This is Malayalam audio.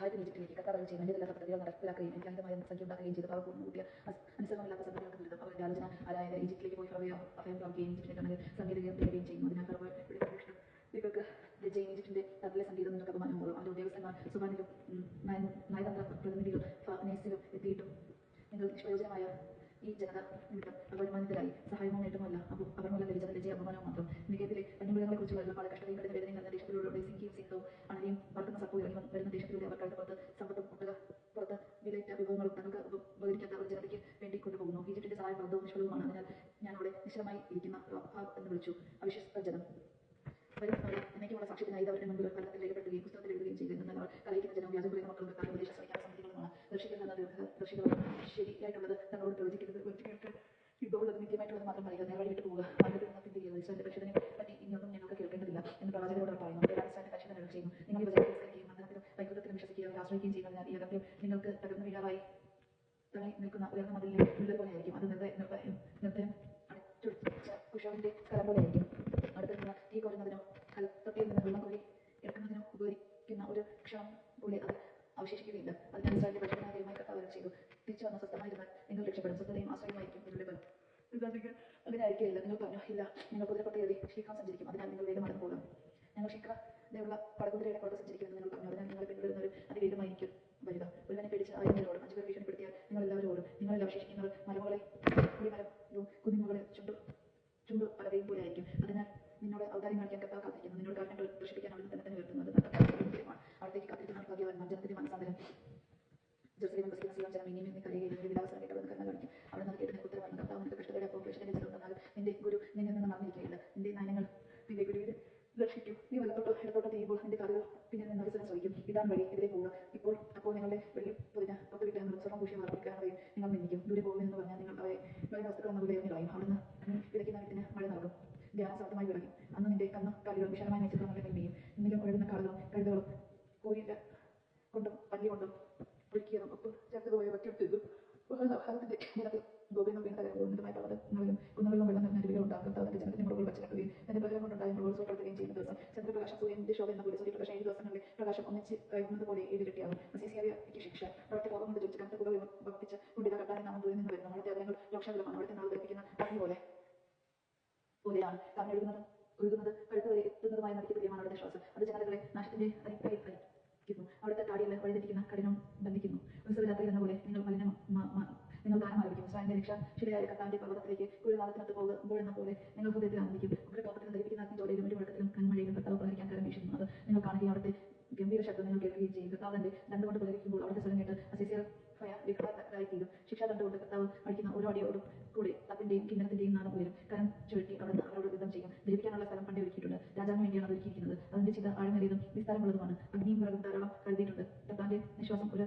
സഹായത്തിന് ഈജിപ്തിലേക്ക് കത്താർ ചെയ്യാൻ എല്ലാ പദ്ധതികൾ നടപ്പിലാക്കുകയും അമിതമായ സംഖ്യ ഉണ്ടാക്കുകയും ചെയ്ത് അവർ കൂട്ടിയ അനുസരണമില്ലാത്ത സംഗതികൾക്ക് ദുരിതം അവരുടെ ആലോചന ആരായ ഈജിപ്തിലേക്ക് പോയി ഫറവയോ അഭയം പ്രാപിക്കുകയും ഈജിപ്തിനെ കണ്ണിൽ സംഗീതം തരികയും ചെയ്യുന്നു അതിനാൽ ഫറവോ ഭീഷണം നിങ്ങൾക്ക് ലജ്ജയും ഈജിപ്തിന്റെ തകലെ സംഗീതം നിങ്ങൾക്ക് അപമാനമാകും അവരുടെ ഉദ്യോഗസ്ഥന്മാർ സുബാനിലും നയതന്ത്ര പ്രതിനിധികൾ ഫാനേസിലും എത്തിയിട്ടും നിങ്ങൾ നിഷ്പ്രയോജനമായ ഈ ജനത നിമിത്തം അപമാനിതരായി. സഹായമോ നേട്ടമല്ല അവർ മൂലം ലഭിച്ച ലജ്ജയ അപമാനവും മാത്രം. നികേതിലെ വന്യമൃഗങ്ങളെ കുറിച്ചുള്ള ഒരുപാട് കഷ്ടതയും കഠിന വേദനയും നിറഞ്ഞ ദേശത്തിലൂടെ വന്ന് വരുന്ന ദേശത്തിലൂടെ അവർ കഴുത പുറത്ത് സമ്പത്തും ഒട്ടുക പുറത്ത് വിലയിട്ട വിഭവങ്ങളും തങ്ങൾക്ക് ഉപ- ഉപകരിക്കാത്ത ഒരു ജനതയ്ക്ക് വേണ്ടി കൊണ്ടുപോകുന്നു. ഈജിപ്തിന്റെ സഹായം വർദ്ധവും നിഷ്ഫലവുമാണ്. അതിനാൽ ഞാൻ അവിടെ നിശ്ചലമായി ഇരിക്കുന്ന റാഹാബ് എന്ന് വിളിച്ചു. അവിശ്വസ്ത ജനം വരും നാളിൽ എന്നേക്കുമുള്ള സാക്ഷ്യത്തിനായി അവരുടെ മുമ്പിൽ ഫലത്തിൽ രേഖപ്പെടുകയും പുസ്തകത്തിൽ എഴുതുകയും ചെയ്തു എന്നാൽ അവർ കലയിക്കുന്ന ജനവും വ്യാജം പറയുന്ന മക്കളും കാര്യം ഉപദേശം ശ്രമിക്കാൻ സമ്മതിക്കുന്നതാണ് ദർശിക്കുന്ന ദർശികളും ശരിയായിട്ടുള്ളത് തങ്ങളോട് പ്രവചിക്കരുത് യുദ്ധമുള്ളത് നിത്യമായിട്ടുള്ളത് മാത്രം പറയുക. നേരെ വിട്ടു പോവുക നിന്ന് പിന്തിരിയുക ആശ്രയിക്കുകയും ചെയ്യുന്നതിനാൽ ഈ അകത്യം നിങ്ങൾക്ക് തകർന്നു വീഴാറായി തള്ളി നിൽക്കുന്ന ഉയർന്ന മതിലിലെ വിള്ളൽ പോലെയായിരിക്കും അത് നിർദ്ദയ നിർദ്ദയം നിർദ്ദയം അടച്ചുവെച്ച കുശവന്റെ സ്ഥലം പോലെയായിരിക്കും അടുത്ത് തീ കോരുന്നതിനോ കലത്തത്തിൽ നിന്ന് വെള്ളം കോരി ഇറക്കുന്നതിനോ ഉപകരിക്കുന്ന ഒരു ക്ഷണം പോലെ അത് അവശേഷിക്കുകയില്ല. അതിനാൽ ഇസ്രായേലിന്റെ പരിശുദ്ധനായ ദൈവമായ ചെയ്തു. തിരിച്ചു വന്ന സ്വസ്ഥമായിരുന്നാൽ നിങ്ങൾ രക്ഷപ്പെടും. ആശ്രയമായിരിക്കും നിങ്ങളുടെ ബലം നിങ്ങൾ അതിനായിരിക്കില്ല നിങ്ങൾ പറഞ്ഞു ഇല്ല നിങ്ങൾ കുതിരപ്പുറത്ത് ഷീക്കാൻ സഞ്ചരിക്കും. അതിനാൽ നിങ്ങൾ വേഗം മടങ്ങി പോകും ഞങ്ങൾ ദേവുള്ള പടകുതിരയുടെ പുറത്ത് സഞ്ചരിക്കുമെന്ന് നിങ്ങൾ പറഞ്ഞു അതിനാൽ നിങ്ങൾ പിന്തുടരുന്നവരും അതിവേഗമായിരിക്കും വരിക ഒരുവനെ പേടിച്ച് അഞ്ചു പേർ ഭീഷണിപ്പെടുത്തിയാൽ നിങ്ങൾ എല്ലാവരും ഓടും. നിങ്ങളിൽ അവശേഷിക്കുന്നവർ മരമുകളെ കുടിമരം കുന്നിമുകളെ ചുണ്ടു ചുണ്ടു പലതയും പോലെ ആയിരിക്കും. അതിനാൽ നിന്നോട് ഔദാര്യം കാണിക്കാൻ കർത്താവ് കാത്തിരിക്കുന്നു നിന്നോട് കാരണങ്ങൾ ദർശിപ്പിക്കാൻ അവിടുന്ന് തന്നെ തന്നെ ഉയർത്തുന്നത് അവിടത്തേക്ക് കത്തിരിക്കുന്ന ഭാഗ്യവാന്മാർ ജനത്തിന്റെ മനസ്സാന്തരം നിന്റെ കരുണ കർത്താവ് ഗുരു നിന്നിൽ നിന്ന് മറന്നിരിക്കുകയില്ല. നിന്റെ നിന്റെ നീ വലത്തോട്ടോ ഇടത്തോട്ടോ നിന്റെ പിന്നെ നിന്ന് അവസരം ചോദിക്കും. ഇതാണ് വഴി ഇതിലെ പോവുക. അപ്പോൾ നിങ്ങളുടെ വെള്ളി പൊതിഞ്ഞ പത്ത് വിഗ്രഹങ്ങളും സ്വർണം പൂശിയ മറപ്പിക്കാനെയും നിങ്ങൾ നിന്നിക്കും ദൂരെ പോകുമെന്ന് പറഞ്ഞാൽ നിങ്ങൾ അവയെ വലിയ വസ്തുക്കൾ എന്ന പോലെ കളയും അവിടുന്ന് ഇടയ്ക്ക് വിതയ്ക്കുന്ന വിത്തിന് മഴ നൽകും. ധ്യാനം സാധ്യമായി വിളയും. അന്ന് നിന്റെ കന്ന് കാലുകൾ വിശാലമായി നക്ഷത്രങ്ങളുടെ കഴിയുന്നത് പോലെ ഏഴ് ഇരട്ടിയാകും മസീസിയാവിക്ക് ശിക്ഷ പ്രവർത്തി കോപം കൊണ്ട് ജനിച്ച് കണ്ട കൂടെ ഭക്തിച്ച് കൊണ്ടിത കണ്ടാൽ നാം ദൂരെ നിന്ന് വരുന്നു. നമ്മുടെ അതിനങ്ങൾ രോക്ഷാകുലമാണ് അവിടുത്തെ നാൾ ധരിപ്പിക്കുന്ന പറഞ്ഞ പോലെ. പോലെയാണ്. കാരണം എഴുതുന്നത് ഒഴുകുന്നത് കഴുത്ത് വരെ എത്തുന്നതുമായ നദിക്ക് തുല്യമാണ് അവിടുത്തെ ശ്വാസം. അത് ജനതകളെ നാശത്തിന്റെ അരിപ്പയിൽ അരിക്കുന്നു അവിടുത്തെ താടിയല്ല വഴിതെറ്റിക്കുന്ന കഠിനം ബന്ധിക്കുന്നു. ഉത്സവരാത്രി എന്ന പോലെ നിങ്ങൾ മലിനം നിങ്ങൾ ആരംഭിക്കും സ്വയന്റെ രക്ഷ ശരിയായ കർത്താവിന്റെ പർവതത്തിലേക്ക് കുഴിനാളത്തിനകത്ത് പോകുമ്പോഴെന്ന പോലെ നിങ്ങൾ ഹൃദയത്തിൽ ആനന്ദിക്കും. ഒരു കോപത്തിൽ ധരിപ്പിക്കുന്ന അഗ്നി ചോരയിലും ഒരു വെള്ളത്തിലും കൺമഴയിലും കർത്താവ് പ്രഹരിക്കാൻ കരം വീശുന്നു അത് നിങ്ങൾ കാണുകയും അവിടുത്തെ ഗംഭീര ശബ്ദം നിങ്ങൾ കേൾക്കുകയും ചെയ്യും കർത്താവ് തന്റെ രണ്ടുകൊണ്ട് പ്രഹരിക്കുമ്പോൾ അവിടുത്തെ ഭയ വിഘ്നരായിത്തീരും ശിക്ഷാ ദണ്ഡുകൊണ്ട് കർത്താവ് അടിക്കുന്ന ഓരോ അടിയോടും കൂടെ തപ്പിന്റെയും കിന്നരത്തിന്റെയും നാദം ഉയരും. കരം ചുഴറ്റി അവിടുന്ന് അവരോട് യുദ്ധം ചെയ്യും. ധരിപ്പിക്കാനുള്ള സ്ഥലം പണ്ടേ ഒരുക്കിയിട്ടുണ്ട്. രാജാവിന് വേണ്ടിയാണ് അത് ഒരുക്കിയിരിക്കുന്നത് അതിന്റെ ചിന്ത ആഴമേറിയതും വിസ്താരമുള്ളതുമാണ്. അഗ്നിയും വിറകും ധാരാളം കരുതിയിട്ടുണ്ട്. കർത്താവിന്റെ നിശ്വാസം ഒരു